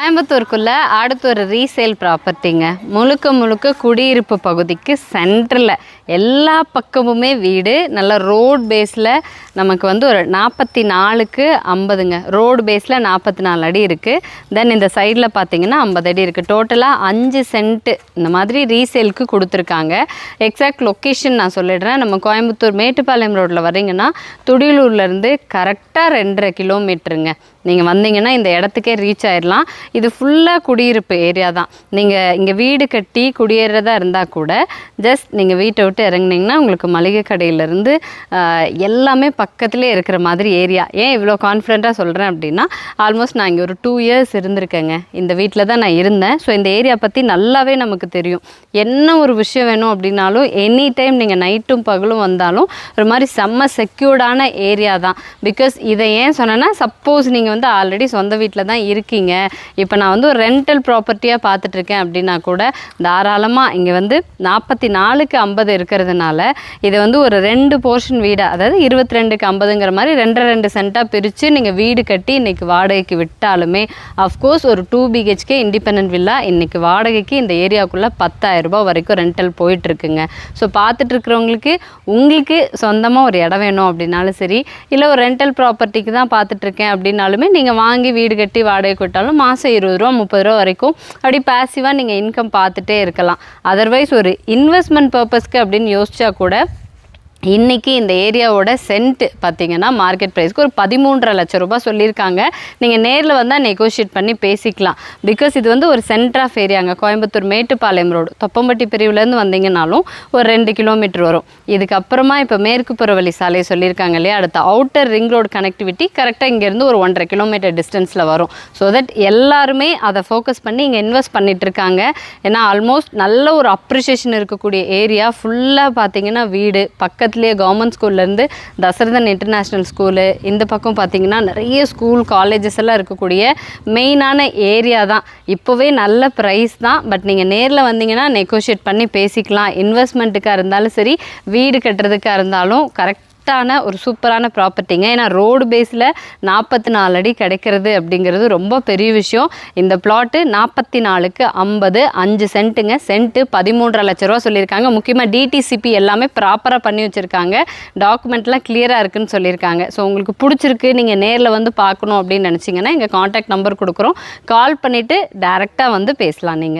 கோயம்புத்தூருக்குள்ள அடுத்து ஒரு ரீசேல் ப்ராப்பர்ட்டிங்க முழுக்க முழுக்க குடியிருப்பு பகுதிக்கு சென்டரில் எல்லா பக்கமுமே வீடு. நல்ல ரோட் பேஸில் நமக்கு வந்து ஒரு நாற்பத்தி நாலுக்கு ஐம்பதுங்க. ரோடு பேஸில் நாற்பத்தி நாலு அடி இருக்குது தென் இந்த சைடில் பார்த்தீங்கன்னா ஐம்பது அடி இருக்குது டோட்டலாக அஞ்சு சென்ட்டு இந்த மாதிரி ரீசேலுக்கு கொடுத்துருக்காங்க. எக்ஸாக்ட் லொக்கேஷன் நான் சொல்லிடுறேன். நம்ம கோயம்புத்தூர் மேட்டுப்பாளையம் ரோட்டில் வர்றீங்கன்னா துடியலூர்லேருந்து கரெக்டாக ரெண்டரை கிலோமீட்டருங்க நீங்கள் வந்தீங்கன்னா இந்த இடத்துக்கே ரீச் ஆயிடலாம் இது ஃபுல்லாக குடியிருப்பு ஏரியா தான். நீங்கள் இங்கே வீடு கட்டி குடியேறதா இருந்தால் கூட ஜஸ்ட் நீங்கள் வீட்டை விட்டு இறங்குனீங்கன்னா உங்களுக்கு மளிகை கடையிலேருந்து எல்லாமே பக்கத்துலேயே இருக்கிற மாதிரி ஏரியா ஏன் இவ்வளோ கான்ஃபிடெண்ட்டாக சொல்கிறேன் அப்படின்னா ஆல்மோஸ்ட் நான் இங்கே ஒரு டூ இயர்ஸ் இருந்திருக்கேங்க. இந்த வீட்டில் தான் நான் இருந்தேன். ஸோ இந்த ஏரியா பற்றி நல்லாவே நமக்கு தெரியும். என்ன ஒரு விஷயம் வேணும் அப்படின்னாலும் எனி டைம் நீங்கள் நைட்டும் பகலும் வந்தாலும் ஒரு மாதிரி செம்ம செக்யூர்டான ஏரியா தான். பிகாஸ் இதை ஏன் சொன்னேன்னா சப்போஸ் நீங்கள் வந்து ஆல்ரெடி சொந்த வீட்டில் தான் இருக்கீங்க. இப்போ நான் வந்து ஒரு ரெண்டல் ப்ராப்பர்ட்டியாக பார்த்துட்ருக்கேன் அப்படின்னா கூட தாராளமாக இங்கே வந்து நாற்பத்தி நாலுக்கு ஐம்பது இருக்கிறதுனால இது வந்து ஒரு ரெண்டு போர்ஷன் வீடாக அதாவது இருபத்தி ரெண்டுக்கு ஐம்பதுங்கிற மாதிரி ரெண்டு ரெண்டு சென்ட்டாக பிரித்து நீங்கள் வீடு கட்டி இன்றைக்கி வாடகைக்கு விட்டாலுமே அஃப்கோர்ஸ் ஒரு டூ பிஹெச்கே இண்டிபெண்ட் வில்லா இன்றைக்கி வாடகைக்கு இந்த ஏரியாவுக்குள்ளே பத்தாயிரம் ரூபாய் வரைக்கும் ரெண்டல் போயிட்டுருக்குங்க. ஸோ பார்த்துட்ருக்கிறவங்களுக்கு உங்களுக்கு சொந்தமாக ஒரு இடம் வேணும் அப்படின்னாலும் சரி இல்லை ஒரு ரெண்டல் ப்ராப்பர்ட்டிக்கு தான் பார்த்துட்ருக்கேன் அப்படின்னாலுமே நீங்கள் வாங்கி வீடு கட்டி வாடகைக்கு விட்டாலும் மாதம் இருபது ரூபா முப்பது ரூபா வரைக்கும். அப்படி பேசிவாக நீங்கள் இன்கம் பார்த்துட்டே இருக்கலாம். அதர்வைஸ் ஒரு இன்வெஸ்ட்மெண்ட் பர்பஸ்க்கு அப்படின்னு யோசிச்சா கூட இன்றைக்கி இந்த ஏரியாவோட சென்ட் பார்த்தீங்கன்னா மார்க்கெட் ப்ரைஸ்க்கு ஒரு பதிமூன்றரை லட்சம் ரூபாய் சொல்லியிருக்காங்க. நீங்கள் நேரில் வந்தால் நெகோஷியேட் பண்ணி பேசிக்கலாம். பிகாஸ் இது வந்து ஒரு சென்டர் ஆஃப் ஏரியாங்க கோயம்புத்தூர் மேட்டுப்பாளையம் ரோடு தொப்பம்பட்டி பிரிவுலேருந்து வந்தீங்கனாலும் ஒரு ரெண்டு கிலோமீட்டர் வரும். இதுக்கப்புறமா இப்போ மேற்கு புறவழி சாலை சொல்லியிருக்காங்க இல்லையா? அடுத்த அவுட்டர் ரிங் ரோடு கனெக்டிவிட்டி கரெக்டாக இங்கேருந்து ஒரு ஒன்றரை கிலோமீட்டர் டிஸ்டன்ஸில் வரும். ஸோ தட் எல்லாருமே அதை ஃபோக்கஸ் பண்ணி இங்கே இன்வெஸ்ட் பண்ணிகிட்ருக்காங்க ஏன்னா ஆல்மோஸ்ட் நல்ல ஒரு அப்ரிஷியேஷன் இருக்கக்கூடிய ஏரியா ஃபுல்லாக பார்த்தீங்கன்னா வீடு பக்கத்துலேயே கவர்மெண்ட் ஸ்கூல்லேருந்து தசரதன் இன்டர்நேஷ்னல் ஸ்கூலு இந்த பக்கம் பார்த்தீங்கன்னா நிறைய ஸ்கூல் காலேஜஸ் எல்லாம் இருக்கக்கூடிய மெயினான ஏரியா தான். இப்போவே நல்ல ப்ரைஸ் தான். பட் நீங்கள் நேரில் வந்தீங்கன்னா நெகோஷியேட் பண்ணி பேசிக்கலாம். இன்வெஸ்ட்மெண்ட்டுக்காக இருந்தாலும் சரி வீடு கட்டுறதுக்காக இருந்தாலும் கரெக்ட் பெஸ்ட்டான ஒரு சூப்பரான ப்ராப்பர்ட்டிங்க. ஏன்னா ரோடு பேஸில் நாற்பத்தி நாலு அடி கிடைக்கிறது அப்படிங்கிறது ரொம்ப பெரிய விஷயம். இந்த பிளாட்டு நாற்பத்தி நாலுக்கு ஐம்பது அஞ்சு சென்ட்டுங்க. சென்ட்டு பதிமூன்றரை லட்ச ரூபா சொல்லியிருக்காங்க. முக்கியமாக டிடிசிபி எல்லாமே ப்ராப்பராக பண்ணி வச்சுருக்காங்க. டாக்குமெண்ட்லாம் கிளியராக இருக்குன்னு சொல்லியிருக்காங்க. ஸோ உங்களுக்கு பிடிச்சிருக்கு நீங்கள் நேரில் வந்து பார்க்கணும் அப்படின்னு நினச்சிங்கன்னா எங்கள் காண்டாக்ட் நம்பர் கொடுக்குறோம். கால் பண்ணிவிட்டு டேரெக்டாக வந்து பேசலாம் நீங்கள்